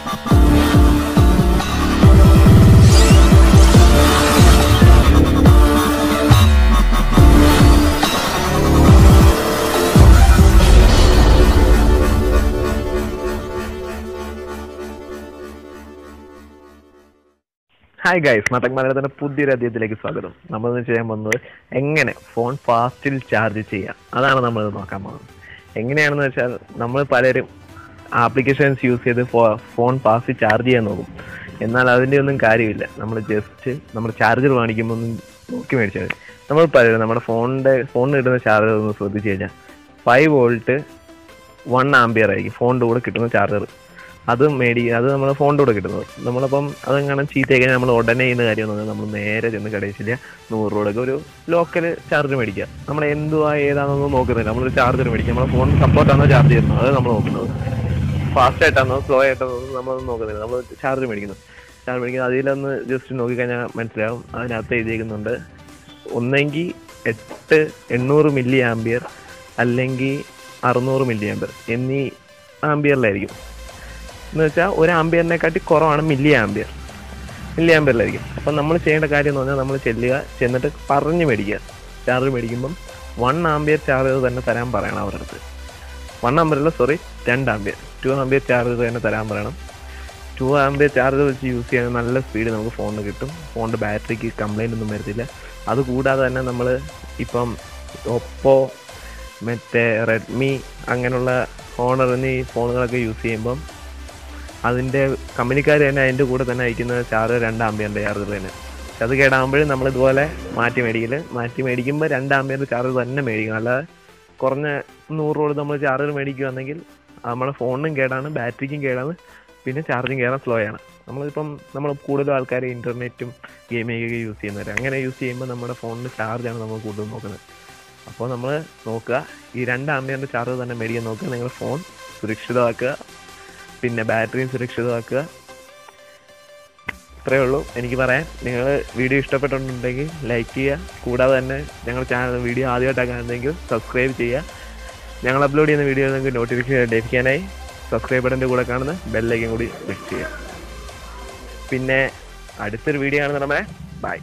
Hi guys മതക് മലയാളത്തിന്റെ പുതിയൊരു അധ്യയത്തിലേക്ക് സ്വാഗതം. നമ്മൾ ചെയ്യാൻ പോകുന്നത് എങ്ങനെ ഫോൺ ഫാസ്റ്റിൽ ചാർജ് ചെയ്യാം. അതാണ് നമ്മൾ നോക്കാൻ പോകുന്നത്. എങ്ങനെയാണെന്ന് വെച്ചാൽ നമ്മൾ പലരും ആപ്ലിക്കേഷൻസ് യൂസ് ചെയ്ത് ഫോൺ പാസ് ചാർജ് ചെയ്യാൻ നോക്കും. എന്നാൽ അതിന്റെ ഒന്നും കാര്യമില്ല. നമ്മൾ ജസ്റ്റ് നമ്മൾ ചാർജർ വാങ്ങിക്കുമ്പോൾ ഒന്ന് നോക്കി മേടിച്ചാൽ മതി. നമ്മൾ പറയുന്നത് നമ്മുടെ ഫോണിന്റെ ഫോണിന് കിട്ടുന്ന ചാർജർ ഒന്ന് ശ്രദ്ധിച്ച് കഴിഞ്ഞാൽ ഫൈവ് വോൾട്ട് വൺ ആംബിയർ ആയിരിക്കും ഫോണിന്റെ കൂടെ കിട്ടുന്ന ചാർജർ. അത് മേടി അത് നമ്മൾ ഫോണിന്റെ കൂടെ കിട്ടുന്നത്. നമ്മളപ്പം അതെങ്ങനെ ചീത്തയായി നമ്മൾ ഉടനെ ചെയ്യുന്ന കാര്യം നമ്മൾ നേരെ ചെന്ന് കടയിൽ ചെല്ലുക നൂറ് രൂപയൊക്കെ ഒരു ലോക്കൽ ചാർജർ മേടിക്കുക. നമ്മൾ എന്തുവാ ഏതാണെന്നൊന്നും നോക്കുന്നില്ല. നമ്മളൊരു ചാർജർ മേടിക്കുക. നമ്മുടെ ഫോൺ സപ്പോർട്ടാണോ ചാർജ് ചെയ്യുന്നത്? അത് നമ്മൾ നോക്കുന്നത്. ഫാസ്റ്റ് ആയിട്ടാണോ സ്ലോ ആയിട്ടാണോ നമ്മൾ നോക്കുന്നില്ല. നമ്മൾ ചാർജ് മേടിക്കുന്നു. ചാർജ് മേടിക്കുന്നത് അതിലൊന്ന് ജസ്റ്റ് നോക്കിക്കഴിഞ്ഞാൽ മനസ്സിലാവും. അതിനകത്ത് എഴുതിയിരിക്കുന്നുണ്ട് ഒന്നെങ്കിൽ എട്ട് എണ്ണൂറ് മില്ലി ആംബിയർ അല്ലെങ്കിൽ അറുന്നൂറ് മില്ലി ആംബിയർ എന്നീ ആംബിയറിലായിരിക്കും എന്ന് വെച്ചാൽ ഒരു ആംബിയറിനെക്കാട്ടി കുറവാണ് മില്ലി ആംബിയർ മില്ലി ആംബിയറിലായിരിക്കും അപ്പം നമ്മൾ ചെയ്യേണ്ട കാര്യം എന്ന് പറഞ്ഞാൽ നമ്മൾ ചെല്ലുക ചെന്നിട്ട് പറഞ്ഞ് മേടിക്കുക. ചാർജ് മേടിക്കുമ്പം വൺ ആംബിയർ ചാർജ് തന്നെ തരാൻ പറയണം അവരുടെ അടുത്ത് വൺ ആംബിയറല്ല സോറി രണ്ട് ആംബിയർ ടു ആംബിയർ ചാർജ് തന്നെ തരാൻ പറയണം. ടു ആംബിയർ ചാർജർ വെച്ച് യൂസ് ചെയ്യാൻ നല്ല സ്പീഡ് നമുക്ക് ഫോണിന് കിട്ടും. ഫോണിന്റെ ബാറ്ററിക്ക് കംപ്ലൈന്റ് ഒന്നും വരത്തില്ല. അതുകൂടാതെ തന്നെ നമ്മൾ ഇപ്പം ഒപ്പോ മറ്റേ റെഡ്മി അങ്ങനെയുള്ള ഓണർ എന്നീ ഫോണുകളൊക്കെ യൂസ് ചെയ്യുമ്പം അതിന്റെ കമ്പനിക്കാർ തന്നെ അതിന്റെ കൂടെ തന്നെ അയക്കുന്ന ചാർജ് രണ്ട് ആംബിയറിന്റെ ചാർജർ തന്നെ. പക്ഷെ അത് കേടാകുമ്പോഴും നമ്മൾ ഇതുപോലെ മാറ്റി മേടിക്കൽ മാറ്റി മേടിക്കുമ്പോൾ രണ്ട് ആംബിയറിന്റെ ചാർജ് തന്നെ മേടിക്കണം. അല്ലാതെ കുറഞ്ഞ നൂറ് രൂപ നമ്മൾ ചാർജർ മേടിക്കുകയാണെങ്കിൽ നമ്മളെ ഫോണിനും കേടാണ് ബാറ്ററിക്കും കേടാണ് പിന്നെ ചാർജിങ് കയറാൻ സ്ലോ ആണ്. നമ്മളിപ്പം നമ്മൾ കൂടുതൽ ആൾക്കാർ ഇന്റർനെറ്റും ഗെയിമിംഗ് ഒക്കെ യൂസ് ചെയ്യുന്നവർ അങ്ങനെ യൂസ് ചെയ്യുമ്പോൾ നമ്മുടെ ഫോണിന് ചാർജാണ് നമ്മൾ കൂടുതൽ നോക്കുന്നത്. അപ്പോൾ നമ്മൾ നോക്കുക. ഈ രണ്ട് ആംബിയറിന്റെ ചാർജ് തന്നെ മേടിക്കാൻ നോക്കുക. നിങ്ങളുടെ ഫോൺ സുരക്ഷിതമാക്കുക. പിന്നെ ബാറ്ററിയും സുരക്ഷിതമാക്കുക. ഇത്രയേ ഉള്ളൂ. എനിക്ക് പറയാൻ നിങ്ങൾ വീഡിയോ ഇഷ്ടപ്പെട്ടിട്ടുണ്ടെങ്കിൽ ലൈക്ക് ചെയ്യുക. കൂടാതെ തന്നെ ഞങ്ങൾ ചാനൽ വീഡിയോ ആദ്യമായിട്ടാണ് കാണുന്നതെങ്കിൽ സബ്സ്ക്രൈബ് ചെയ്യുക. ഞങ്ങൾ അപ്ലോഡ് ചെയ്യുന്ന വീഡിയോ നിങ്ങൾക്ക് നോട്ടിഫിക്കേഷൻ ലഭിക്കാനായി സബ്സ്ക്രൈബ് ബട്ടന്റെ കൂടെ കാണുന്ന ബെല്ലൈക്കും കൂടി ക്ലിക്ക് ചെയ്യുക. പിന്നെ അടുത്തൊരു വീഡിയോ കാണുന്ന നമ്മളെ ബൈ